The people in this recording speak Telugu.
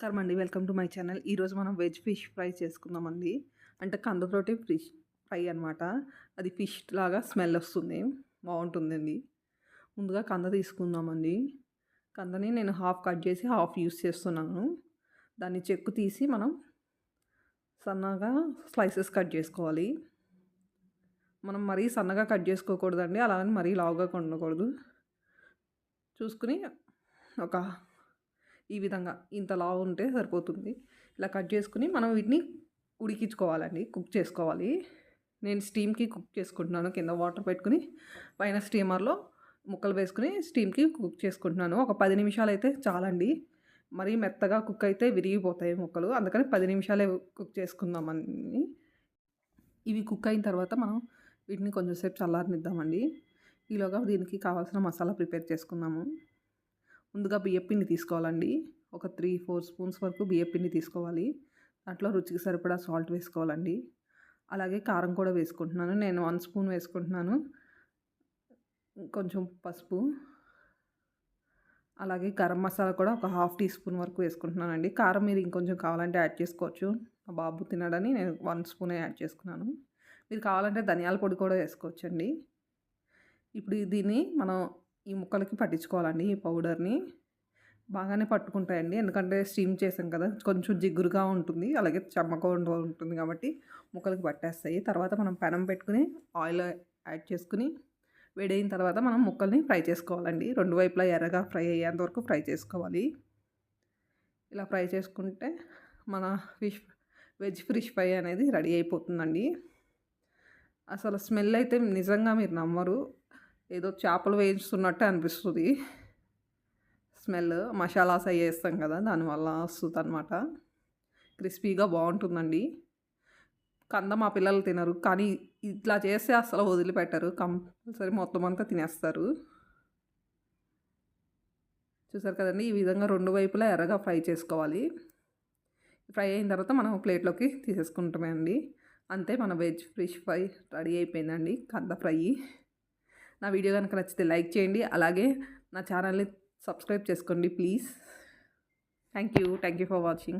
నమస్కారం అండి. Welcome to my channel. ఈరోజు మనం వెజ్ ఫిష్ ఫ్రై చేసుకుందామండి. అంటే కందతోటి ఫిష్ ఫ్రై అనమాట అది ఫిష్ లాగా స్మెల్ వస్తుంది. బాగుంటుందండి. ముందుగా కంద తీసుకుందామండి. కందని నేను హాఫ్ కట్ చేసి హాఫ్ యూస్ చేస్తున్నాను. దాన్ని చెక్కు తీసి మనం సన్నగా స్లైసెస్ కట్ చేసుకోవాలి. మనం మరీ సన్నగా కట్ చేసుకోకూడదండి. అలాగని మరీ లావుగా ఉండకూడదు చూసుకుని ఒక ఈ విధంగా ఇంత లావు ఉంటే సరిపోతుంది. ఇలా కట్ చేసుకుని మనం వీటిని ఉడికించుకోవాలండి. కుక్ చేసుకోవాలి. నేను స్టీమ్కి కుక్ చేసుకుంటున్నాను. కింద వాటర్ పెట్టుకుని పైన స్టీమర్లో ముక్కలు వేసుకుని స్టీమ్కి కుక్ చేసుకుంటున్నాను. ఒక పది నిమిషాలు అయితే చాలండి. మరీ మెత్తగా కుక్ అయితే విరిగిపోతాయి ముక్కలు. అందుకని పది నిమిషాలే కుక్ చేసుకుందామని. ఇవి కుక్ అయిన తర్వాత మనం వీటిని కొంచెంసేపు చల్లారనిద్దామండి. ఈలోగా దీనికి కావాల్సిన మసాలా ప్రిపేర్ చేసుకుందాము. ముందుగా బియ్యపిండి తీసుకోవాలండి. ఒక త్రీ ఫోర్ స్పూన్స్ వరకు బియ్యపిండి తీసుకోవాలి. దాంట్లో రుచికి సరిపడా సాల్ట్ వేసుకోవాలండి. అలాగే కారం కూడా వేసుకుంటున్నాను. నేను వన్ స్పూన్ వేసుకుంటున్నాను. కొంచెం పసుపు. అలాగే గరం మసాలా కూడా ఒక హాఫ్ టీ స్పూన్ వరకు వేసుకుంటున్నానండి. కారం మీరు ఇంకొంచెం కావాలంటే యాడ్ చేసుకోవచ్చు. మా బాబు తినడని నేను వన్ స్పూనే యాడ్ చేసుకున్నాను. మీరు కావాలంటే ధనియాల పొడి కూడా వేసుకోవచ్చండి. ఇప్పుడు దీన్ని మనం ఈ ముక్కలకి పట్టించుకోవాలండి ఈ పౌడర్ని. బాగానే పట్టుకుంటాయండి. ఎందుకంటే స్టీమ్ చేసాం కదా కొంచెం జిగురుగా ఉంటుంది. అలాగే చెమ్మకుండా ఉంటుంది కాబట్టి ముక్కలకి పట్టేస్తాయి. తర్వాత మనం పెనం పెట్టుకుని ఆయిల్ యాడ్ చేసుకుని వేడైన తర్వాత మనం ముక్కల్ని ఫ్రై చేసుకోవాలండి. రెండు వైపులా ఎర్రగా ఫ్రై అయ్యేంత వరకు ఫ్రై చేసుకోవాలి. ఇలా ఫ్రై చేసుకుంటే మన ఫిష్ వెజ్ ఫిష్ ఫ్రై అనేది రెడీ అయిపోతుందండి. అసలు స్మెల్ అయితే నిజంగా మీరు నమ్మరు. ఏదో చేపలు వేయిస్తున్నట్టే అనిపిస్తుంది. స్మెల్ మసాలాస్ అవి వేస్తాం కదా దానివల్ల వస్తుంది అనమాట క్రిస్పీగా బాగుంటుందండి. కంద మా పిల్లలు తినరు కానీ ఇట్లా చేస్తే అసలు వదిలిపెట్టరు. కంపల్సరీ మొత్తం అంతా తినేస్తారు. చూసారు కదండి ఈ విధంగా రెండు వైపులా ఎర్రగా ఫ్రై చేసుకోవాలి. ఫ్రై అయిన తర్వాత మనం ప్లేట్లోకి తీసేసుకుంటామే అండి అంతే మన వెజ్ ఫిష్ ఫ్రై రెడీ అయిపోయిందండి కంద ఫ్రై. నా వీడియో కనుక నచ్చితే లైక్ చేయండి. అలాగే నా ఛానల్ని సబ్స్క్రైబ్ చేసుకోండి please. Thank you. Thank you for watching.